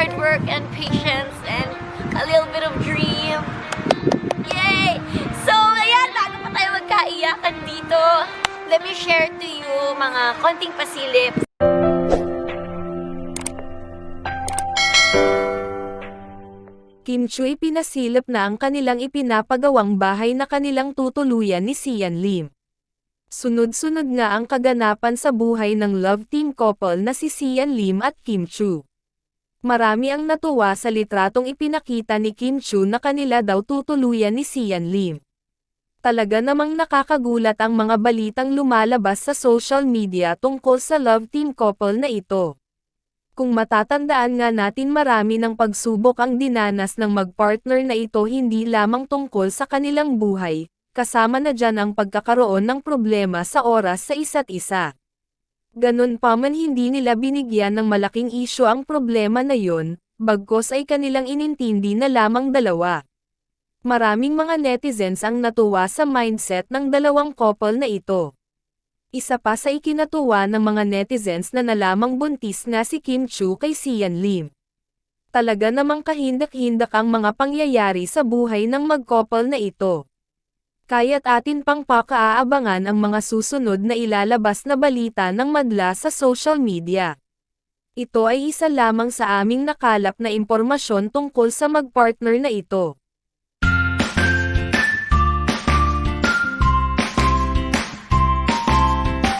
hard work and patience and a little bit of dream. Yay! So, ayan, bago pa tayo magkaiyakan dito, let me share to you mga konting pasilip Kim Chu pinasilip na ang kanilang ipinapagawang bahay na kanilang tutuluyan ni Sian Lim. Sunod-sunod nga ang kaganapan sa buhay ng love team couple na si Sian Lim at Kim Chu. Marami ang natuwa sa litratong ipinakita ni Kim Chu na kanila daw tutuluyan ni Sian Lim. Talaga namang nakakagulat ang mga balitang lumalabas sa social media tungkol sa love team couple na ito. Kung matatandaan nga natin marami ng pagsubok ang dinanas ng magpartner na ito hindi lamang tungkol sa kanilang buhay, kasama na dyan ang pagkakaroon ng problema sa oras sa isa't isa. Ganun pa man hindi nila binigyan ng malaking isyo ang problema na yon, bagkos ay kanilang inintindi na lamang dalawa. Maraming mga netizens ang natuwa sa mindset ng dalawang couple na ito. Isa pa sa ikinatuwa ng mga netizens na nalamang buntis nga si Kim Chu kay Sian Lim. Talaga namang kahindak-hindak ang mga pangyayari sa buhay ng mag-couple na ito. Kaya't atin pang pakaaabangan ang mga susunod na ilalabas na balita ng madla sa social media. Ito ay isa lamang sa aming nakalap na impormasyon tungkol sa mag-partner na ito.